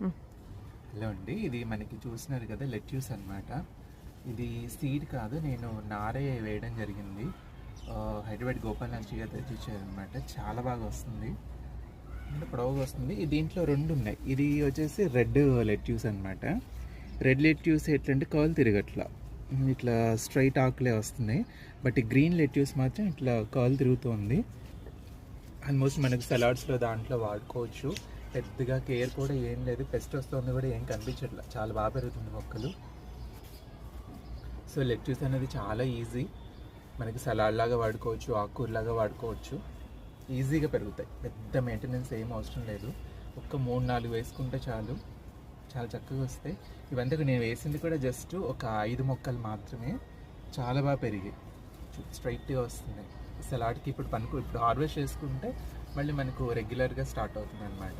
Hello అండి ఇది మనకి చూసినారు కదా లెట్యూస్ అన్నమాట. ఇది సీడ్ కాదు నేను నారే వేయడం జరిగింది. హైదరాబాద్ గోపాల్ నర్సరీ గారు తెచ్చిచ్చారు అనమాట చాలా బాగా వస్తుంది. అంటే పొడవుగా వస్తుంది. దీంట్లో రెండు ఉన్నాయి. ఇది వచ్చేసి రెడ్ లెట్యూస్ అనమాట రెడ్ లెట్యూస్ ఎట్లంటే కర్ల్ తిరగట్లా. ఇట్లా స్ట్రైట్ ఆకులే వస్తున్నాయి. బట్ గ్రీన్ లెట్యూస్ మాత్రం ఇట్లా కర్ల్ తిరుగుతుంది. ఆల్మోస్ట్ మనకు సలాడ్స్లో దాంట్లో వాడుకోవచ్చు. పెద్దగా కేర్ కూడా ఏం లేదు. పెస్ట్ వస్తుంది కూడా ఏం కనిపించట్లేదు చాలా బాగా పెరుగుతుంది మొక్కలు. సో లెట్యూస్ అనేది చాలా ఈజీ మనకి సలాడ్ లాగా వాడుకోవచ్చు ఆకుకూరలాగా వాడుకోవచ్చు. ఈజీగా పెరుగుతాయి. పెద్ద మెయింటెనెన్స్ ఏం అవసరం లేదు. ఒక్క మూడు నాలుగు వేసుకుంటే చాలు. చాలా చక్కగా వస్తాయి. ఇవంతా నేను వేసింది కూడా జస్ట్ ఒక ఐదు మొక్కలు మాత్రమే. చాలా బాగా పెరిగాయి. స్ట్రైట్గా వస్తున్నాయి. సలాడ్కి ఇప్పుడు పనుకు ఇప్పుడు హార్వెస్ట్ చేసుకుంటే మళ్ళీ మనకు రెగ్యులర్గా స్టార్ట్ అవుతుంది అనమాట